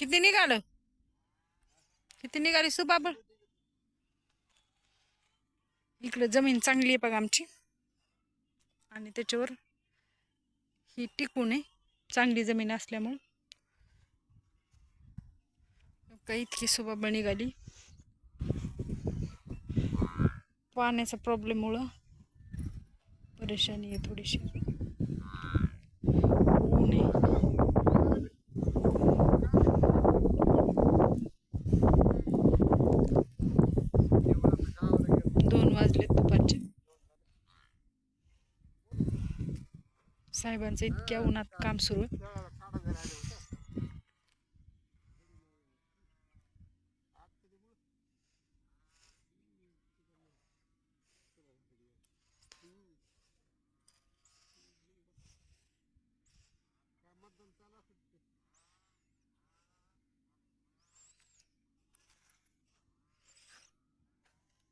किती निघालं? किती निघाली सुबाबळ इकडे जमीन चांगली आहे बघा आमची. आणि त्याच्यावर ही टिकून आहे. चांगली जमीन असल्यामुळं. काही इतकी सुबाबळ निघाली. पाण्याचा प्रॉब्लेममुळं परेशानी आहे थोडीशी. ऊन आहे दोन वाजले दुपारचे साहेबांचं इतक्या उन्हात काम सुरू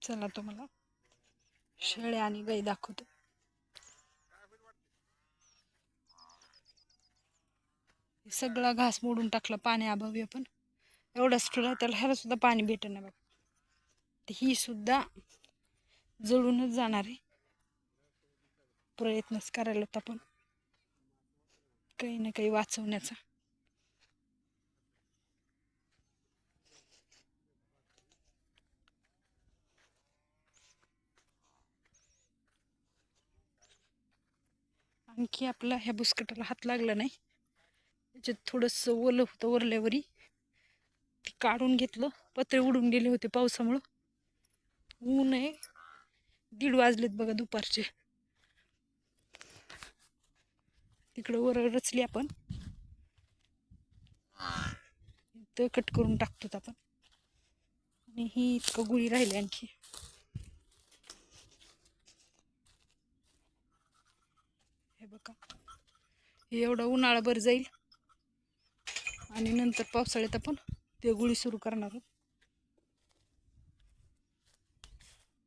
चला तुम्हाला शेळ्या आणि गाई दाखवतो. सगळा घास मोडून टाकला पाण्याअभावी आपण. एवढाच ठेवला त्याला ह्याला सुद्धा पाणी भेटेना बघा. तर ही सुद्धा जळूनच जाणार आहे. प्रयत्नच करायला होता आपण. काही ना काही वाचवण्याचा. आणखी आपला ह्या बुस्कटाला हात लागला नाही. त्याच्यात थोडंसं ओलं होतं ओरल्यावरी ते काढून घेतलं. पत्रे उडून गेले होते पावसामुळं. ऊन आहे. दीड वाजलेत बघा दुपारचे. तिकडं वर रचली आपण. तर कट करून टाकतो आपण. आणि ही इतकं गुळी राहिली आणखी. हे बघा. हे एवढा उन्हाळाभर जाईल. आणि नंतर पावसाळ्यात आपण ते गुळी सुरू करणार आहोत.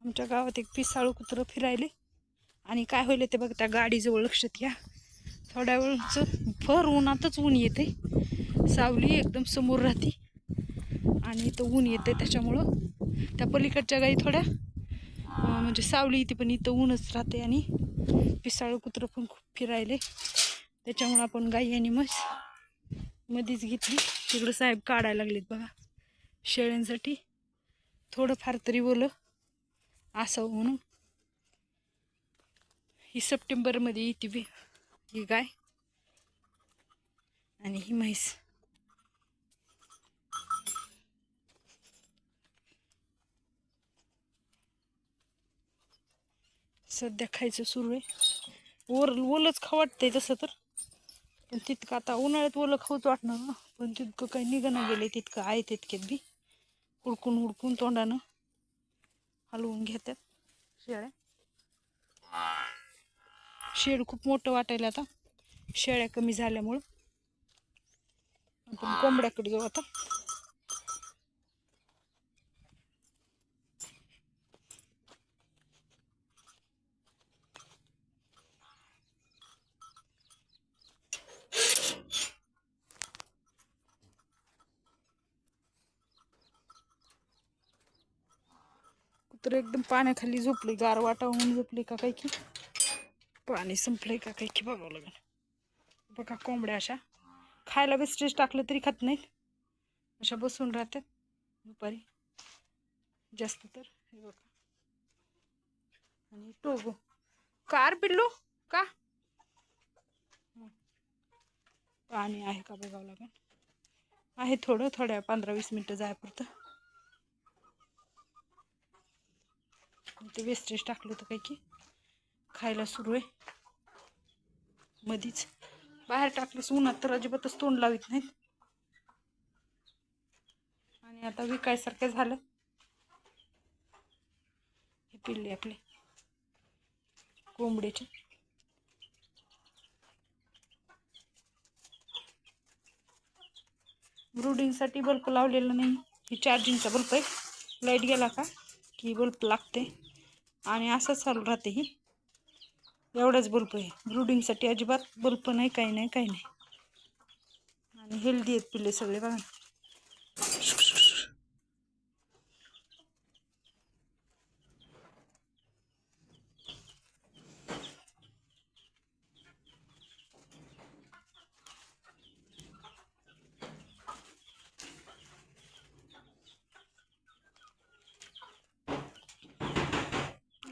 आमच्या गावात एक पिसाळू कुत्रं फिरायले. आणि काय होईल ते बघ त्या गाडीजवळ लक्षात घ्या थोड्या वेळचं भर उन्हातच ऊन येते. सावली एकदम समोर राहते. आणि इथं ऊन येते त्याच्यामुळं. त्या पलीकडच्या गाई थोड्या म्हणजे सावली येते पण इथं ऊनच राहते आणि पिसाळू कुत्रं पण खूप फिरायले. त्याच्यामुळं आपण गाई आणि म्हस मधीच घेतली. तिकडं साहेब काढायला लागलेत बघा. शेळ्यांसाठी थोडंफार तरी बोल असावं म्हणून. ही सप्टेंबरमध्ये येते बी. ही गाय आणि ही म्हैस. सध्या खायचं सुरू आहे. ओर ओलच खाऊ वाटतंय तसं तर. पण तितकं आता उन्हाळ्यात ओलं खाऊच वाटणार ना. पण तितकं काही निघणं गेले तितकं आहे तितक्यात बी. हुडकून हुडकून तोंडानं हलवून घेतात शेळ्या. शेड खूप मोठं वाटायला आता. शेळ्या कमी झाल्यामुळं. आपण कोंबड्याकडे जाऊ आता. तर एकदम पाण्याखाली झोपली. गार वाटा होऊन झोपली का काय की? पाणी संपलंय का काय की बघावं लागेल. बघा कोंबड्या अशा. खायला वेस्टेज टाकलं तरी खात नाहीत. अशा बसून राहतात. दुपारी. जास्त तर. हे बघा. आणि टोगो. कार पिल्लू? का? पाणी आहे का बघावं लागेल. आहे थोडं थोड्या पंधरा वीस मिनटं जायपुरतं. ते वेस्टेज टाकलं होतं काही की. खायला सुरू आहे. मधीच. बाहेर टाकलीस उन्हात तर अजिबातच तोंड लावित नाहीत. आणि आता विकायसारखं झालं. हे पिल्ले आपले. कोंबडीचे ब्रुडिंगसाठी बल्ब लावलेला नाही. ही चार्जिंगचा बल्ब आहे. लाइट गेला का की बल्ब लागते आणि असंच चालू राहते ही. एवढाच बल्ब आहे. ब्रुडिंगसाठी अजिबात बल्ब नाही काही नाही काही नाही. आणि हेल्दी आहेत पिल्ले सगळे बघा.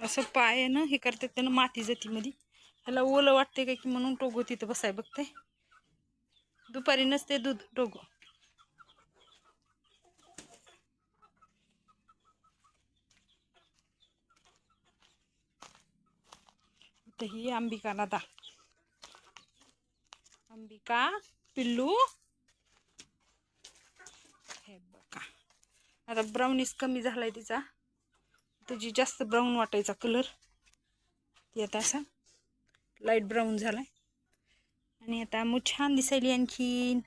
असं पाय ना हे करतात त्यानं माती जाती मध्ये ह्याला ओलं वाटते काय की म्हणून टोगो तिथं बसाय बघते दुपारी नसते दूध टोगो. इथं ही अंबिका दा अंबिका पिल्लू. हे बघा. आता ब्राउनीस कमी झालाय तिचा. तुझी जास्त ब्राऊन वाटायचा कलर ती आता असा लाइट ब्राऊन झाला आणि आता मग छान दिसायली आणखीन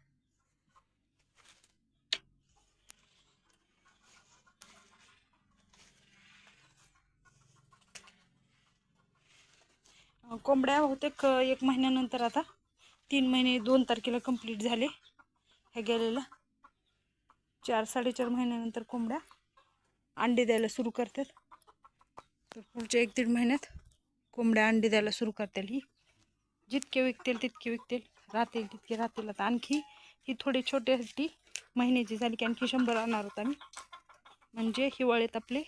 कोंबड्या बहुतेक क एक महिन्यानंतर आता तीन महिने दोन तारखेला कंप्लीट झाले. हे गेलेलं. चार साडेचार महिन्यानंतर कोंबड्या अंडे द्यायला सुरू करतात. तर पुढच्या एक दीड महिन्यात कोंबड्या अंडे द्यायला सुरू करतील ही. जितके विकतील तितके विकतील. राहतील तितके राहतील. आता आणखी ही थोडी छोट्यासाठी महिन्याची झाली की आणखी शंभर आणणार होता मी म्हणजे हिवाळ्यात आपले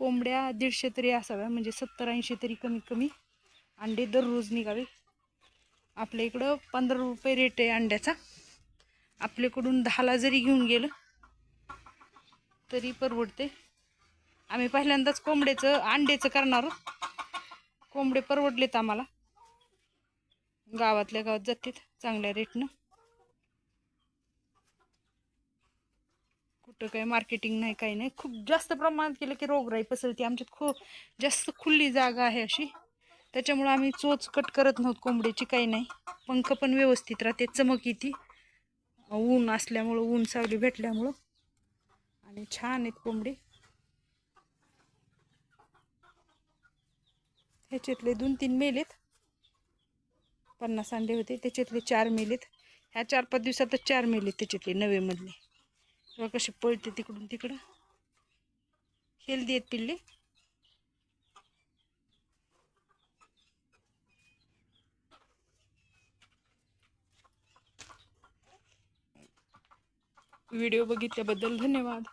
कोंबड्या दीडशे तरी असाव्या. म्हणजे सत्तर ऐंशी तरी कमीत कमी अंडे दररोज निघावे. आपल्या इकडं पंधरा रुपये रेट आहे अंड्याचा. आपल्याकडून दहाला जरी घेऊन गेलं तरी परवडते. आम्ही पहिल्यांदाच कोंबड्याचं अंड्याचं करणार आहोत. कोंबडे परवडलेत आम्हाला. गावातल्या गावात जातात चांगल्या रेटनं. कुठं काही मार्केटिंग नाही काही नाही. खूप जास्त प्रमाणात केलं की रोगराई पसरते. आमच्यात खूप जास्त खुल्ली जागा आहे अशी. त्याच्यामुळं आम्ही चोच कट करत नव्हतो कोंबड्याची काही नाही. पंख पण व्यवस्थित राहते चमक येते. ऊन असल्यामुळं ऊन सावली भेटल्यामुळं. आणि छान आहेत कोंबडे. ह्याच्यातले दोन तीन मेलेत पन्नास अंडे होते त्याच्यातले चार मेलेत ह्या चार पाच दिवसातच चार मेलेत त्याच्यातले नवेमधले तेव्हा कसे पळते तिकडून तिकडं. हेल्दी आहेत पिल्ले. व्हिडिओ बघितल्याबद्दल धन्यवाद.